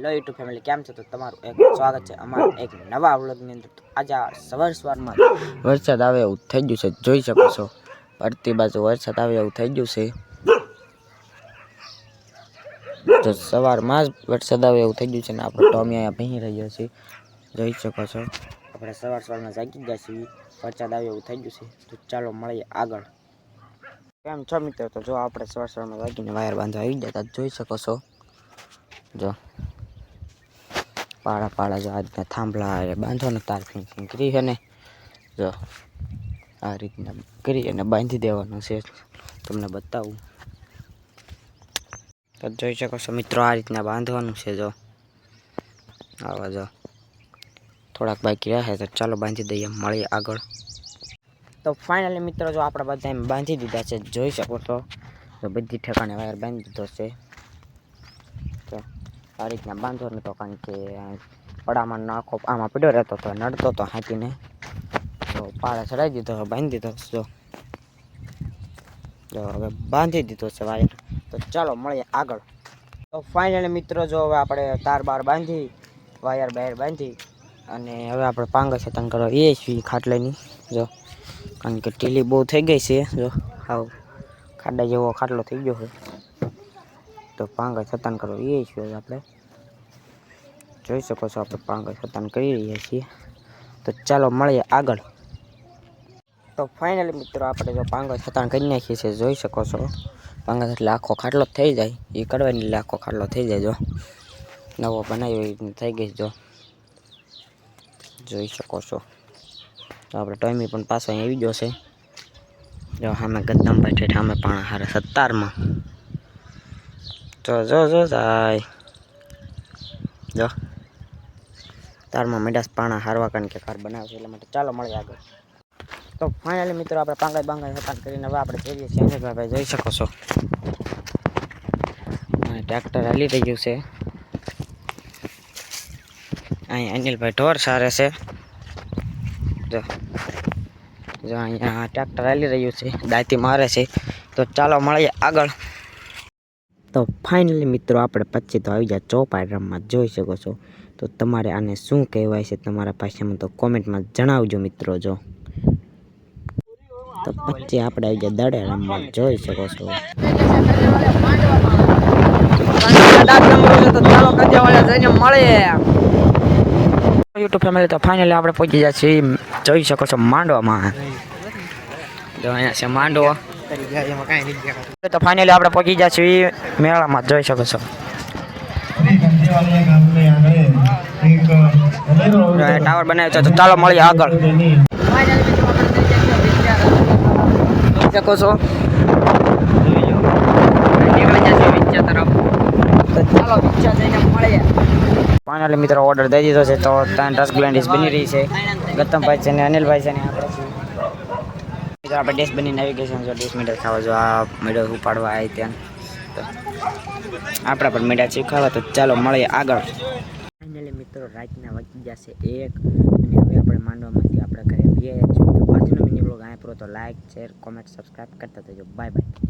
Hello YouTube family, કેમ છો? તો તમારું એક સ્વાગત છે અમારા એક નવા વ્લોગની અંદર. આજે સવાર સવારમાં વરસાદ આવે એવું થઈ ગયું છે, જોઈ શકો છો. પડતી બાજુ વરસાદ આવે એવું થઈ ગયું છે. તો સવારમાં જ વરસાદ આવે એવું થઈ ગયું છે ને આપણે ટોમી અહીંયા ભાઈ રહ્યો છીએ. જોઈ શકો છો. આપણે સવાર સવારમાં જાગી ગયા છીએ. વરસાદ આવે એવું થઈ ગયું છે. તો ચાલો મળીએ આગળ. કેમ છો મિત્રો? તો જો આપણે સવાર સવારમાં જાગીને વાયર બાંધવા આવી ગયા તો જોઈ શકો છો. જો. પાળા પાળા જો આ રીતના થાંભલા હારે બાંધો ને તાર ફિંકિંગ કરી અને જો આ રીતના કરી અને બાંધી દેવાનું છે. તમને બતાવું. તો જોઈ શકો છો મિત્રો, આ રીતના બાંધવાનું છે જો. આવા જો. થોડાક બાકી રહે તો ચાલો બાંધી દઈએ, મળીએ આગળ. તો ફાઇનલી મિત્રો, જો આપણે બધા એમ બાંધી દીધા છે, જોઈ શકો છો. તો બધી ઠેકાણે વાયર બાંધી દીધો છે. આ રીતના બાંધો નહોતો કારણ કે પડામાં નાખો આમાં પડ્યો રહેતો તો નડતો તો હાંકીને. તો પાળા ચડાવી દીધો બાંધી દીધો જો. તો હવે બાંધી દીધો છે વાયર. તો ચાલો મળીએ આગળ. તો ફાઇનલી મિત્રો જો હવે આપણે તાર બાર બાંધી, વાયર બાયર બાંધી, અને હવે આપણે પાંગ છતન કરવા એ છીએ ખાટલાની, જો. કારણ કે ટીલી બહુ થઈ ગઈ છે, જો. હાવ ખાડા જેવો ખાટલો થઈ ગયો છે તો પાંગા છતાન કરો એ છીએ આપણે. જોઈ શકો છો આપણે પાંગા છતાન કરી રહ્યા છીએ. તો ચાલો મળીએ આગળ. તો ફાઇનલી મિત્રો આપણે જો પાંગા છતાન કરી નાખીએ છીએ, જોઈ શકો છો. પાંગા એટલે આખો ખાટલો થઈ જાય. એ કરવાની એટલે આખો ખાટલો થઈ જાય જો. નવો બનાવ્યો એ થઈ ગઈ જો. જોઈ શકો છો. તો આપણે ટોમી પણ પાછો આવી ગયો છે. જો સામે ગદ્દમભાઈ ઠેઠ સામે પણ હારે સત્તારમાં. જો જો જો, જાય. જો. તારમાં મેડાસ પાણા હારવા કારણ કે કાર બનાવશે એટલા માટે ચાલો મળીએ આગળ. તો ફાઇનલી મિત્રો આપણે પાંગાઈ બાંગાઈ હતા કરીને હવે આપણે જઈએ છીએ. ભાઈ જોઈ શકો છો. ટ્રેક્ટર હાલી રહ્યું છે. અહીં અનિલભાઈ ઢોર સારે છે. જો. જો, અહીંયા ટ્રેક્ટર હાલી રહ્યું છે. દાંતી મારે છે. તો ચાલો મળીએ આગળ. તો ફાઇનલી મિત્રો આપણે પછી તો આવી જાય ચોપાઈ રમમાં જોઈ શકો છો. તો તમારે આને શું કહેવાય છે તમારા ભાષામાં તો કોમેન્ટમાં જણાવજો મિત્રો જો. તો પછી આપણે આવી જાય દડે રમવા, જોઈ શકો છો. યુટ્યુબ ફેમિલી તો ફાઇનલી આપણે પહોંચી જાય છીએ. જોઈ શકો છો માંડવામાં. અહીંયા છે માંડવો. તો ફાઇનલી આપણે પહોંચી ગયા છીએ મેળામાં. જોઈ શકો છો. ટાવર બનાવ્યો છે તો ચાલો મળીએ આગળ. જોઈ શકો છો. ફાઇનલી મિત્રો ઓર્ડર દઈ દીધો છે તો ત્રણ રસગુલ્લા ડીશ બની રહી છે. ગૌતમભાઈ છે ને અનિલભાઈ છે ને આપણે છીએ આપણે ડેશ બની નેવિગેશન જો ડીશ મીટર ખાવા, જો આ મીઠો ઉપાડવા આવી ત્યાં. તો આપણે પણ મેડા શીખવા તો ચાલો મળીએ આગળ. ફાઇનલી મિત્રો, રાતના વાગી જશે એક, અને હવે આપણે માંડવામાંથી આપણે ઘરે આવીએ આજનો મિની બ્લોગ અહીંયા તો લાઈક શેર કોમેન્ટ સબસ્ક્રાઈબ કરતા જજો બાય બાય